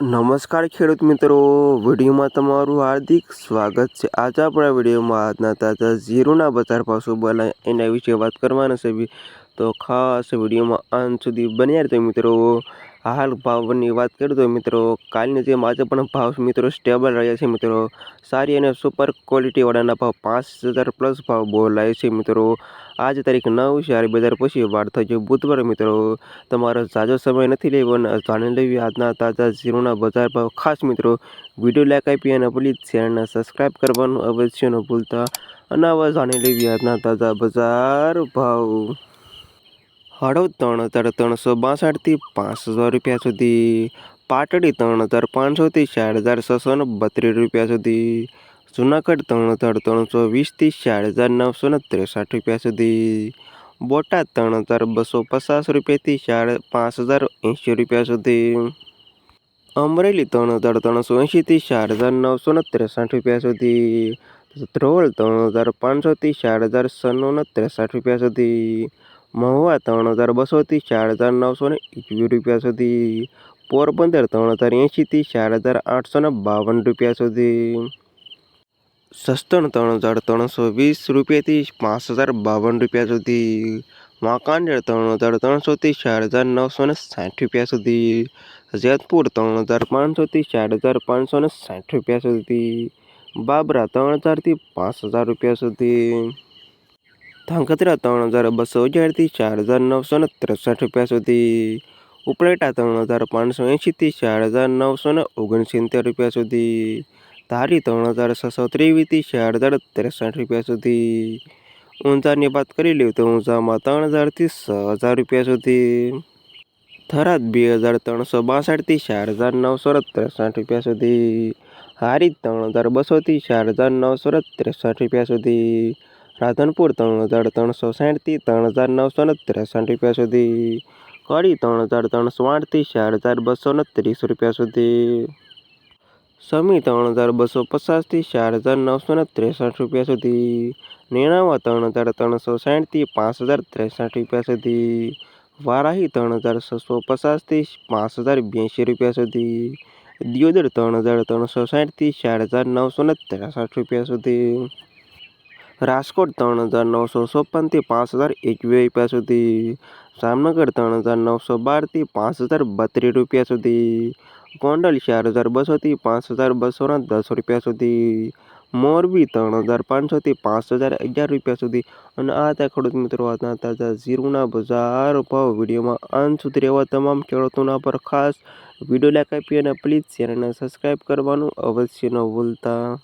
નમસ્કાર ખેડૂત મિત્રો, વિડીયોમાં તમારું હાર્દિક સ્વાગત છે આજે આપણા વિડીયોમાં આજના તાજા ઝીરોના બજાર પાસો બોલાય એના વિશે વાત કરવાના છે. તો ખાસ વિડીયોમાં અંત સુધી બન્યા રહેજો મિત્રો હાલ ભાવની વાત કરીએ તો મિત્રો, કાલની જેમ આજે પણ ભાવ મિત્રો સ્ટેબલ રહ્યા છે મિત્રો. સારી અને સુપર ક્વોલિટીવાળાના ભાવ પાંચ હજાર પ્લસ ભાવ બોલાય છે મિત્રો. આજ તારીખ નવ ચાર બે હજાર પછી વાર થઈ બુધવાર મિત્રો. તમારો ઝાઝો સમય નથી લેવો અને જાણી લેવી આજના તાજા ઝીરોના બજાર ભાવ. ખાસ મિત્રો, વીડિયો લાઈક આપી અને પ્લીઝ ચેનલને સબસ્ક્રાઈબ કરવાનું અવશ્ય ન ભૂલતા. અને આવા જાણી લેવી આજના તાજા બજાર ભાવ. હળવદ ત્રણ હજાર ત્રણસો બાસઠથી હજાર રૂપિયા સુધી. પાટડી ત્રણ હજાર પાંચસોથી ચાર હજાર છસો ને બત્રીસ રૂપિયા સુધી. જુનાગઢ ત્રણ હજાર ત્રણસો વીસથી ચાર હજાર નવસો ને ત્રેસઠ રૂપિયા સુધી. બોટાદ ત્રણ હજાર બસો પચાસ રૂપિયાથી ચાર પાંચ હજાર એંશી રૂપિયા સુધી. અમરેલી ત્રણ હજાર ત્રણસો એંશીથી ચાર હજાર નવસો ને ત્રેસઠ રૂપિયા સુધી. ધ્રોલ ત્રણ હજાર પાંચસોથી ચાર હજાર છન્નું ને ત્રેસઠ રૂપિયા સુધી. મહુવા ત્રણ હજાર બસોથી ચાર હજાર નવસો ને એકવીસ રૂપિયા સુધી. પોરબંદર ત્રણ હજાર એંશીથી ચાર હજાર આઠસો ને બાવન રૂપિયા સુધી. સસ્તણ ત્રણ હજાર ત્રણસો વીસ રૂપિયાથી પાંચ હજાર બાવન રૂપિયા સુધી. વાંકાનેર ત્રણ હજાર ત્રણસોથી ચાર હજાર નવસો ને સાઠ રૂપિયા સુધી. જેતપુર ત્રણ હજાર પાંચસોથી ચાર હજાર પાંચસો ને સાઠ રૂપિયા સુધી. બાબરા ત્રણ હજારથી પાંચ હજાર રૂપિયા સુધી. ધાંગધ્રા ત્રણ હજાર બસો અગિયારથી ચાર હજાર નવસો ને ત્રેસઠ રૂપિયા સુધી. ઉપલેટા ત્રણ હજાર પાંચસો એંશીથી ચાર હજાર નવસો ને ઓગણસિત્તેર રૂપિયા સુધી. ધારી ત્રણ હજાર છસો ત્રેવીસથી ચાર હજાર ત્રેસઠ રૂપિયા સુધી. ઊંઝાની વાત કરી લઈએ તો ઊંઝામાં ત્રણ હજારથી છ હજાર રૂપિયા સુધી. થરાદ બે હજાર ત્રણસો બાસઠથી ચાર હજાર નવસો ત્રેસઠ રૂપિયા સુધી. હારી ત્રણ હજાર બસોથી ચાર હજાર નવસો ત્રેસઠ રૂપિયા સુધી. રાધનપુર ત્રણ હજાર ત્રણસો સાઠથી ત્રણ હજાર નવસો ને ત્રેસઠ રૂપિયા સુધી. કડી ત્રણ હજાર ત્રણસો આઠથી ચાર હજાર બસો ને ત્રીસ રૂપિયા સુધી. સમી ત્રણ હજાર બસો પચાસથી ચાર હજાર નવસો ને ત્રેસઠ રૂપિયા સુધી. નેણાવા ત્રણ હજાર ત્રણસો સાઠથી પાંચ હજાર ત્રેસઠ રૂપિયા સુધી. વારાહી ત્રણ હજાર છસો પચાસથી પાંચ હજાર બ્યાસી રૂપિયા સુધી. દિયોદર ત્રણ હજાર ત્રણસો સાઠથી ચાર હજાર નવસો ને ત્રેસઠ રૂપિયા સુધી. રાજકોટ ત્રણ હજાર નવસો ચોપનથી પાંચ હજાર એકવીસ રૂપિયા સુધી. જામનગર ત્રણ હજાર નવસો બારથી પાંચ હજાર બત્રીસ રૂપિયા સુધી. ગોંડલ ચાર હજાર બસોથી પાંચ હજાર બસોના દસ રૂપિયા સુધી. મોરબી ત્રણ હજાર પાંચસોથી પાંચ હજાર અગિયાર રૂપિયા સુધી. અને આ હતા ખેડૂત મિત્રો આજના તાજા ઝીરુના બજાર ભાવ વિડીયોમાં. અંત સુધી રહેવા તમામ ખેડૂતોના પર ખાસ વીડિયો લાઈક આપી અને પ્લીઝ ચેનલને સબસ્ક્રાઈબ કરવાનું અવશ્ય ન ભૂલતા.